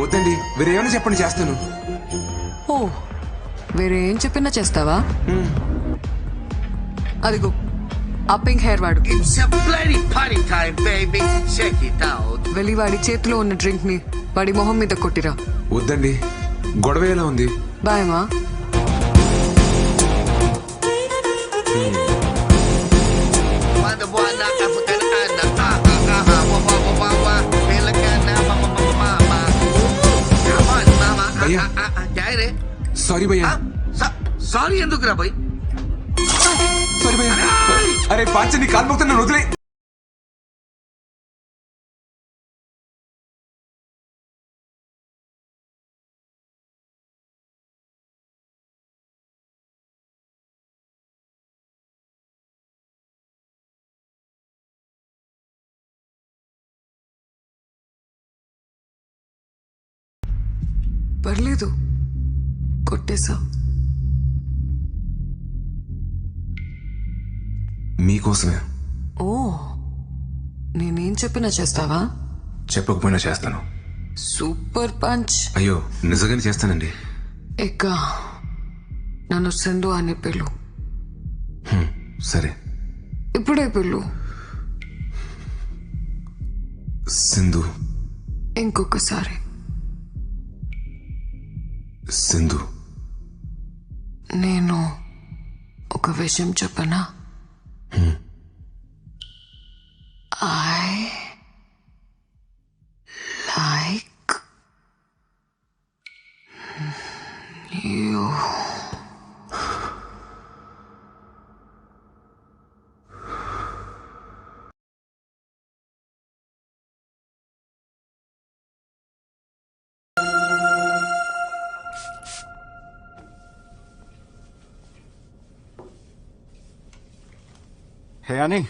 వద్దండి వేరేమైనా చెప్పండి చేస్తాను. ఓ వేరే ఏం చెప్పినా చేస్తావా? అదిగో ఆ పింక్ హెయిర్ వాడు. It's a bloody party time, baby. Check it out. వెళ్ళి వాడి చేతిలో ఉన్న డ్రింక్ని వాడి మొహం మీద కొట్టిరా. వద్దండి గొడవ ఎలా ఉంది? బాయమా సారీ భయ్యా. sa- sorry ఎందుకురా boy? సారీ భయ్యా. అరే పాంచ నీ కాలు మొక్తా వదిలే. పర్లేదు. కొట్టేసా మీకోసమే. ఓ నేనేం చెప్పినా చేస్తావా? చెప్పకపోయినా చేస్తాను. Super punch. అయ్యో నిజంగానే చేస్తానండి. ఇక నన్ను సింధు అని పిలు. సరే. ఇప్పుడే పిలు. సింధు. ఇంకొకసారి. సింధు. నేను ఒక విషయం చెప్పనా? I like you Hey, Annie.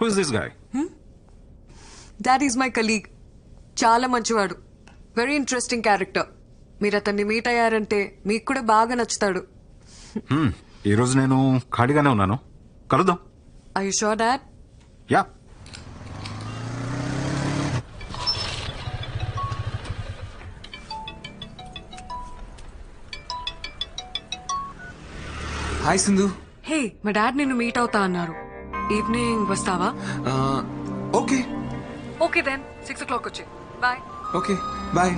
Who's this guy? That is my colleague చాలా మంచివాడు. వెరీ ఇంట్రెస్టింగ్ క్యారెక్టర్ మీరు అతన్ని మీట్ అయ్యారంటే మీకు కూడా బాగా నచ్చుతాడు. Hmm. ఈ రోజు నేను ఖాళీగానే ఉన్నాను. కలుద్దాం. I sure that ya. Hi Sindhu hey మా డాడ్ నిన్ను మీట్ అవుతా అన్నారు. ఈవినింగ్ వస్తావా? ఆ, okay. Okay then six o'clock వచ్చి. బాయ్ ఓకే బాయ్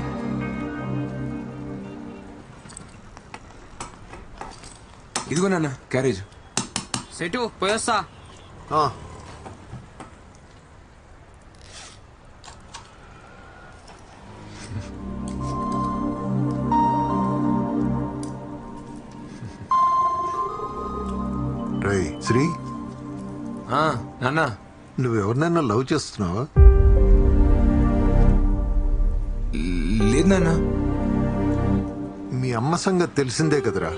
ఇదిగో నాన్న క్యారేజ్. సెటు పోయొస్తా. నాన్న నువ్వెవరినైనా లవ్ చేస్తున్నావా? లేదు నాన్న. మీ అమ్మ సంగతి తెలిసిందే కదరా.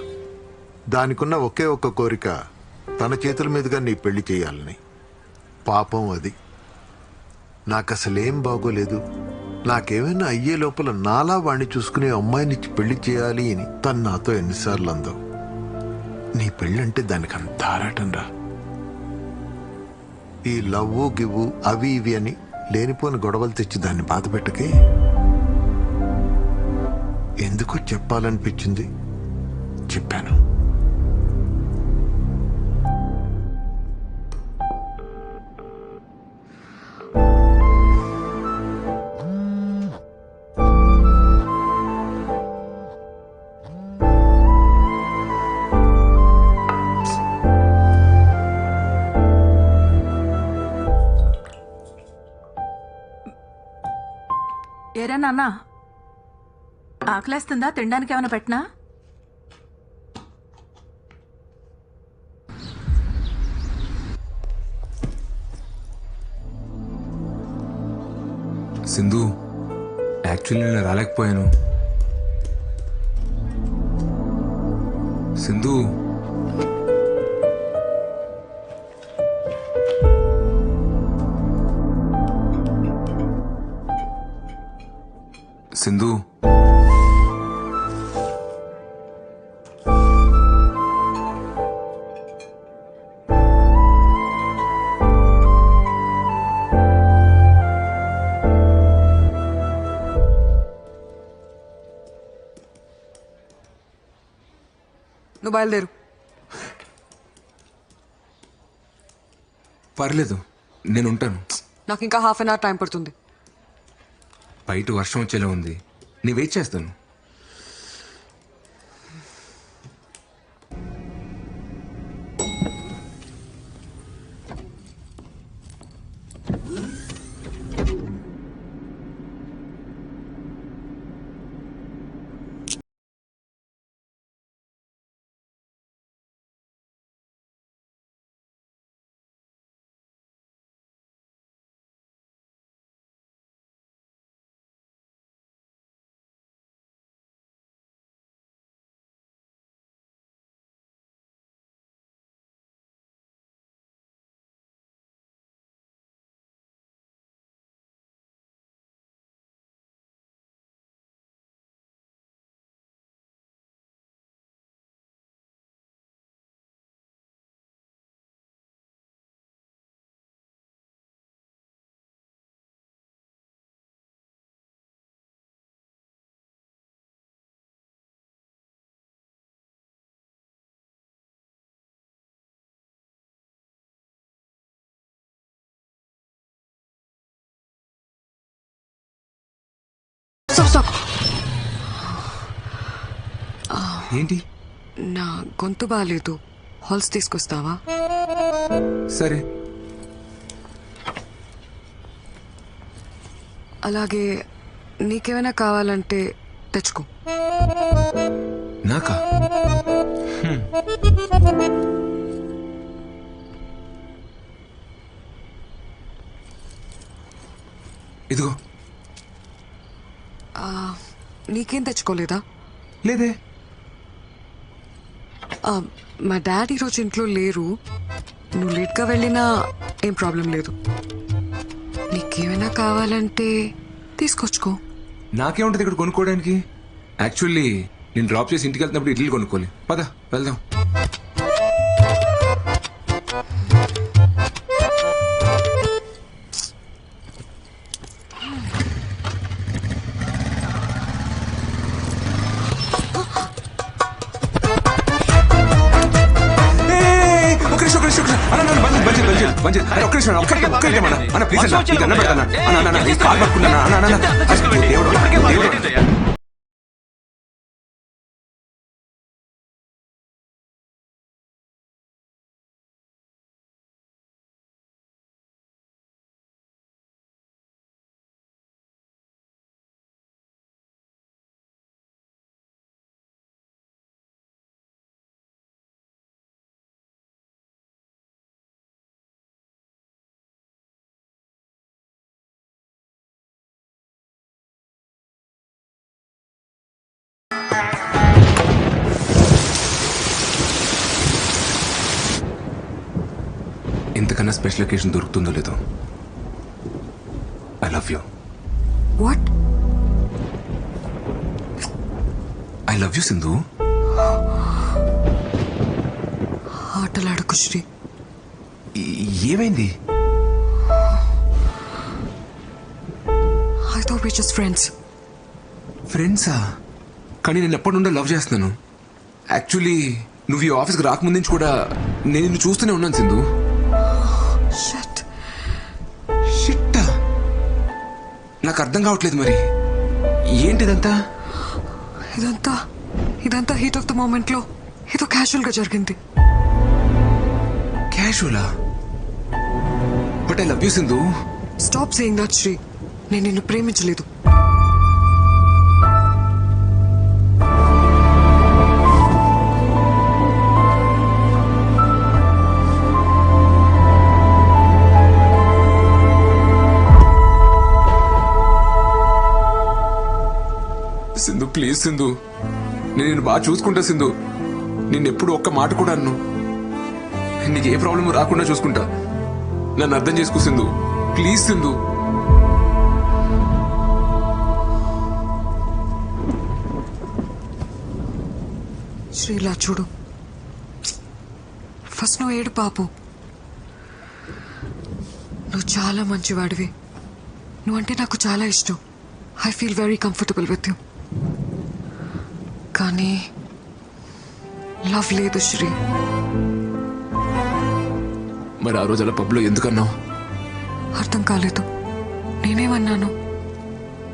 దానికున్న ఒకే ఒక్క కోరిక తన చేతుల మీదుగా నీ పెళ్ళి చేయాలని. పాపం అది. నాకు అసలేం బాగోలేదు. నాకేమైనా అయ్యే లోపల నాలా వాణ్ణి చూసుకునే అమ్మాయినిచ్చి పెళ్ళి చేయాలి అని తను నాతో ఎన్నిసార్లు అందో నీ పెళ్ళంటే దానికి అంత ఆరాటం రా ఈ లవ్వు గివ్వు అవి ఇవి అని లేనిపోని గొడవలు తెచ్చి దాన్ని బాధ పెట్టకే ఎందుకో చెప్పాలనిపించింది. చెప్పాను. ఏరా నాన్న? ఆకలేస్తుందా? తినడానికి ఏమైనా పెట్టినా? సింధు యాక్చువల్లీ నేను రాలేకపోయాను. సింధు. సింధు. నువ్వు బయలుదేరు. పర్లేదు నేనుంటాను. నాకు ఇంకా హాఫ్ అన్ అవర్ టైం పడుతుంది. బయట వర్షం వచ్చేలా ఉంది. నీ వెయిట్ చేస్తాను. ఏంటి? నా గొంతు బాగాలేదు హాల్స్ తీసుకొస్తావా? సరే. అలాగే నీకేమైనా కావాలంటే తెచ్చుకో. నాకా. ఇదిగో. నీకేం తెచ్చుకోలేదా? లేదే. మా డాడీ ఈరోజు ఇంట్లో లేరు. నువ్వు లేట్గా వెళ్ళినా ఏం ప్రాబ్లం లేదు. నీకేమైనా కావాలంటే తీసుకొచ్చుకో. నాకేముంటుంది ఇక్కడ కొనుక్కోవడానికి? యాక్చువల్లీ నేను డ్రాప్ చేసి ఇంటికి వెళ్తున్నప్పుడు ఇడ్లీ కొనుక్కోవాలి. పద వెళ్దాం. అరే, ఒక్క నిమిషం, ఒక్క నిమిషం, ఒక్క నిమిషం, అన్న. అన్న, ప్లీజ్ అన్న, దండం పెడతాను. అన్న, అన్న, అన్న, కాలు పట్టుకున్నాను, అన్న, అన్న, అన్న. దేవుడు, దేవుడు. ఇంతకన్నా స్పెషల్ ఒకేషన్ దొరుకుతుందో లేదో. I love you. What? I love you Sindhu. ఆటలాడకు Sri. ఏమైంది? I thought we just friends ఫ్రెండ్సా? కానీ నేను ఎప్పటి నుండో లవ్ చేస్తున్నాను. యాక్చువల్లీ నువ్వు ఈ ఆఫీస్కి రాకముందు నుంచి కూడా నేను నిన్ను చూస్తూనే ఉన్నాను సింధు. షట్ షిట్టా నాకు అర్థం కావట్లేదు మరి. ఏంటిదంతా? ఇదంతా ఇదంతా హీట్ ఆఫ్ ద మూమెంట్లో ఏదో క్యాజువల్గా జరిగింది. క్యాషువలా but I love you Sindhu stop saying that Sri నేను నిన్ను ప్రేమించలేదు. ప్లీజ్ సింధు. నేను బాగా చూసుకుంటా సింధు. నిన్నెప్పుడు ఒక్క మాట కూడా అన్ను. నీకు ఏ ప్రాబ్లం రాకుండా చూసుకుంటా. నన్ను అర్థం చేసుకో సింధు. ప్లీజ్ సింధు. శ్రీలా చూడు. ఫస్ట్ నువ్వు ఏడు పాపు నువ్వు చాలా మంచివాడివి. నువ్వంటే నాకు చాలా ఇష్టం. I feel very comfortable with you కానీ లవ్ లేదు శ్రీ మరి ఆ రోజు అలా పబ్లో ఎందుకన్నావు? అర్థం కాలేదు. నేనేమన్నాను?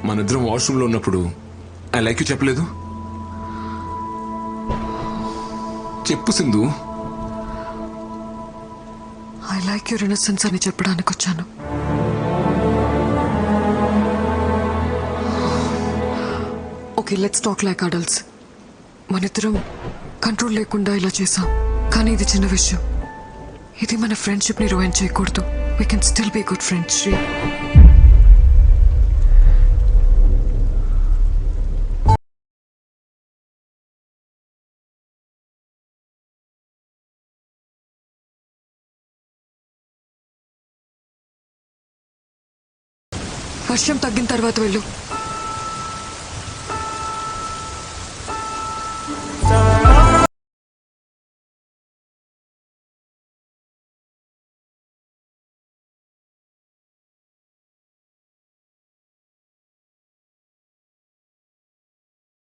మన ఇద్దరం వాష్రూమ్లో ఉన్నప్పుడు ఐ లైక్ యూ చెప్పలేదు? చెప్పు Sindhu. I like your innocence అని చెప్పడానికి వచ్చాను okay let's talk like adults మనిద్దరం కంట్రోల్ లేకుండా ఇలా చేసాం కానీ ఇది చిన్న విషయం. ఇది మన ఫ్రెండ్షిప్ని రూయిన్ చేయకూడదు. We can still be good friends Sri వర్షం తగ్గిన తర్వాత వెళ్ళు.